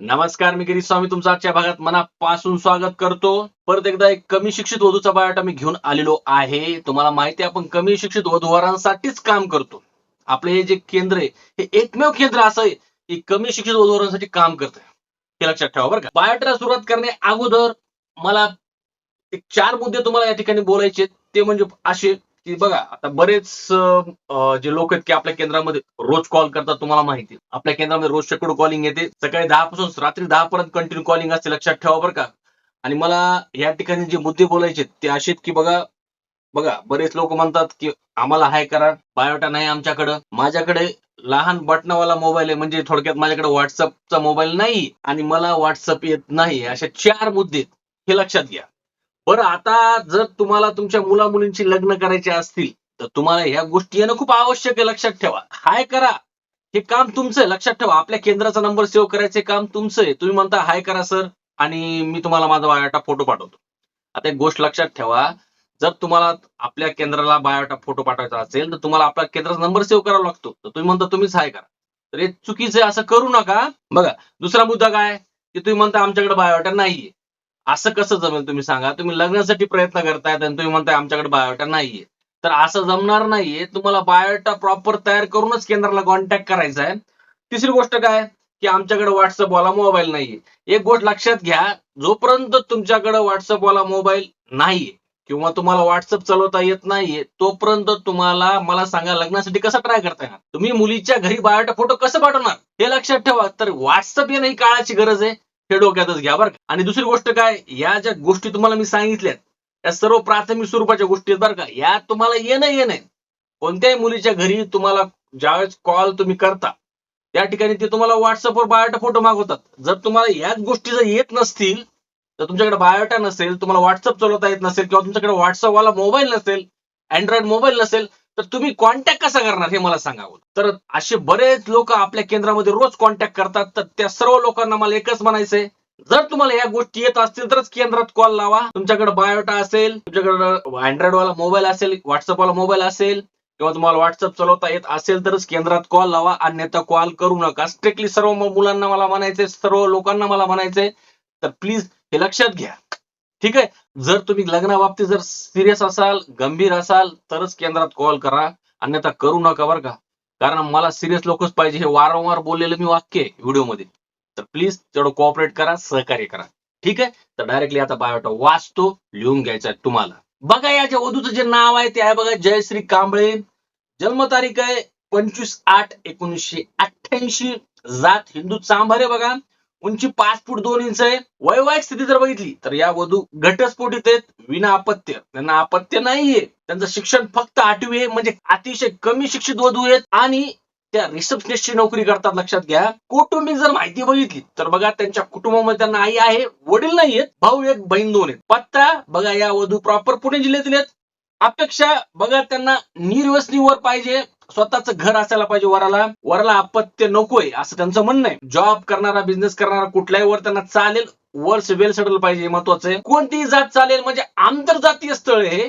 नमस्कार मी गिरीश स्वामी तुमचं आजच्या भागात मनापासून स्वागत करतो. परत एकदा एक कमी शिक्षित वधूचा बायोटा मी घेऊन आलेलो आहे. तुम्हाला माहिती आहे आपण कमी शिक्षित वधूवरांसाठीच काम करतो. आपले हे जे केंद्र आहे हे एकमेव केंद्र असं आहे की कमी शिक्षित वधूवरांसाठी काम करत हे लक्षात ठेवा बरं का. बायोटाला सुरुवात करणे अगोदर मला एक चार मुद्दे तुम्हाला या ठिकाणी बोलायचे ते म्हणजे असे की बघा आता बरेच जे लोक आहेत की आपल्या केंद्रामध्ये रोज कॉल करतात तुम्हाला माहिती आपल्या केंद्रामध्ये रोज शेकडो कॉलिंग येते. सकाळी दहा पासून रात्री दहा पर्यंत कंटिन्यू कॉलिंग असते लक्षात ठेवा बरं का. आणि मला या ठिकाणी जे मुद्दे बोलायचे ते असे आहेत की बघा बघा बरेच लोक म्हणतात की आम्हाला हाय करा बायोटा नाही आमच्याकडं. माझ्याकडे लहान बटनावाला मोबाईल आहे म्हणजे थोडक्यात माझ्याकडे व्हॉट्सअपचा मोबाईल नाही आणि मला व्हॉट्सअप येत नाही अशा चार मुद्दे आहेत. हे लक्षात घ्या. बरं आता जर तुम्हाला तुमच्या मुला मुलींची लग्न करायचे असतील तर तुम्हाला ह्या गोष्टी येणं खूप आवश्यक आहे लक्षात ठेवा. हाय करा. हे काम तुमचं आहे लक्षात ठेवा. आपल्या केंद्राचा नंबर सेव्ह करायचे काम तुमचं आहे. तुम्ही म्हणता हाय करा सर. आणि मी तुम्हाला माझा बायोटा फोटो पाठवतो. आता एक गोष्ट लक्षात ठेवा. जर तुम्हाला आपल्या केंद्राला बायोटा फोटो पाठवायचा असेल तर तुम्हाला आपल्या केंद्राचा नंबर सेव्ह करावा लागतो. तर तुम्ही म्हणता तुम्हीच हाय करा. तर हे चुकीचं आहे असं करू नका. बघा दुसरा मुद्दा काय? की तुम्ही म्हणता आमच्याकडे बायोटा नाहीये. असं कसं जमेल तुम्ही सांगा. तुम्ही लग्नासाठी प्रयत्न करतायत आणि तुम्ही म्हणताय आमच्याकडे बायोटा नाहीये. तर असं जमणार नाहीये. तुम्हाला बायोटा प्रॉपर तयार करूनच केंद्राला कॉन्टॅक्ट करायचा आहे. तिसरी गोष्ट काय? की आमच्याकडे व्हॉट्सअप वाला मोबाईल नाहीये. एक गोष्ट लक्षात घ्या. जोपर्यंत तुमच्याकडे व्हॉट्सअप वाला मोबाईल नाहीये किंवा तुम्हाला व्हॉट्सअप चालवता येत नाहीये तोपर्यंत तुम्हाला मला सांगा लग्नासाठी कसं ट्राय करता येणार तुम्ही मुलीच्या घरी बायोटा फोटो कसं पाठवणार? हे लक्षात ठेवा. तर व्हॉट्सअप येणं ही काळाची गरज आहे. हे डोक्यातच घ्या बरं का. आणि दुसरी गोष्ट काय या ज्या गोष्टी तुम्हाला मी सांगितल्यात या सर्व प्राथमिक स्वरूपाच्या गोष्टी आहेत बरं का. या तुम्हाला येणं येणं कोणत्याही मुलीच्या घरी तुम्हाला ज्यावेळेस कॉल तुम्ही करता त्या ठिकाणी ते तुम्हाला व्हॉट्सअपवर बायोटा फोटो मागवतात. जर तुम्हाला याच गोष्टी जर येत नसतील तर तुमच्याकडे बायोटा नसेल तुम्हाला व्हॉट्सअप चालवता येत नसेल किंवा तुमच्याकडे व्हॉट्सअप वाला मोबाईल नसेल अँड्रॉइड मोबाईल नसेल तर तुम्ही कॉन्टॅक्ट कसा करणार हे मला सांगावं तर असे बरेच लोक आपल्या केंद्रामध्ये रोज कॉन्टॅक्ट करतात तर त्या सर्व लोकांना मला एकच म्हणायचंय. जर तुम्हाला या गोष्टी येत असतील तरच केंद्रात कॉल लावा. तुमच्याकडे बायोटा असेल तुमच्याकडे अँड्रॉइड वाला मोबाईल असेल व्हॉट्सअप वाला मोबाईल असेल किंवा तुम्हाला व्हॉट्सअप चालवता येत असेल तरच केंद्रात कॉल लावा. अन्यथा कॉल करू नका. स्ट्रिक्टली सर्व मुलांना मला म्हणायचंय सर्व लोकांना मला म्हणायचंय. तर प्लीज हे लक्षात घ्या. ठीक आहे? जर तुम्ही लग्नाबाबतीत जर सिरियस असाल गंभीर असाल तरच केंद्रात कॉल करा. अन्यथा करू नका बरं का. कारण मला सिरियस लोकच पाहिजे. हे वारंवार बोललेलं मी वाक्य आहे व्हिडिओमध्ये. तर प्लीज तेवढं कोऑपरेट करा सहकार्य करा. ठीक आहे? तर डायरेक्टली आता बायोटा वाचतो लिहून घ्यायचा आहे तुम्हाला. बघा याच्या वधूचं जे नाव आहे ते आहे बघा जयश्री कांबळे. जन्मतारीख आहे पंचवीस आठ एकोणीसशे अठ्ठ्याऐंशी. जात हिंदू चांभारे बघा. उंची पाच फूट दोन इंच आहे. वैवाहिक स्थिती जर बघितली तर या वधू घटस्फोटित आहेत विना अपत्य त्यांना अपत्य नाहीये. त्यांचं शिक्षण फक्त आठवी आहे म्हणजे अतिशय कमी शिक्षित वधू आहेत. आणि त्या रिसेप्शनिस्टची नोकरी करतात लक्षात घ्या. कौटुंबिक जर माहिती बघितली तर बघा त्यांच्या कुटुंबामध्ये त्यांना आई आहे वडील नाहीयेत भाऊ एक बहीण दोन आहेत. पत्ता बघा या वधू प्रॉपर पुणे जिल्ह्यातील आहेत. अपेक्षा बघा त्यांना निर्वसनीवर पाहिजे. स्वतःच घर असायला पाहिजे वराला. वराला अपत्य नकोय असं त्यांचं म्हणणं आहे. जॉब करणारा बिझनेस करणारा कुठल्याही वर त्यांना चालेल. वर्ष वेल सेटल पाहिजे महत्वाचं आहे. कोणतीही जात चालेल म्हणजे आंतरजातीय स्थळ आहे हे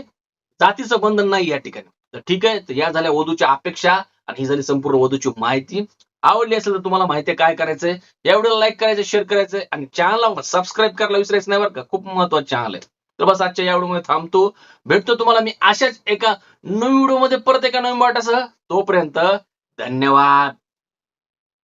जातीचं बंधन नाही या ठिकाणी. तर ठीक आहे तर या झाल्या वधूच्या अपेक्षा आणि ही झाली संपूर्ण वधूची माहिती. आवडली असेल तर तुम्हाला माहिती काय करायचंय. या व्हिडिओला लाईक करायचं शेअर करायचंय. आणि चॅनलला सबस्क्राईब करायला विसरायचं नाही बरं का. खूप महत्वाचं चॅनल आहे. तर बस आजच्या या व्हिडिओमध्ये थांबतो. भेटतो तुम्हाला मी अशाच एका नवीन व्हिडिओमध्ये परत एका नवीन वाटासह तोपर्यंत धन्यवाद.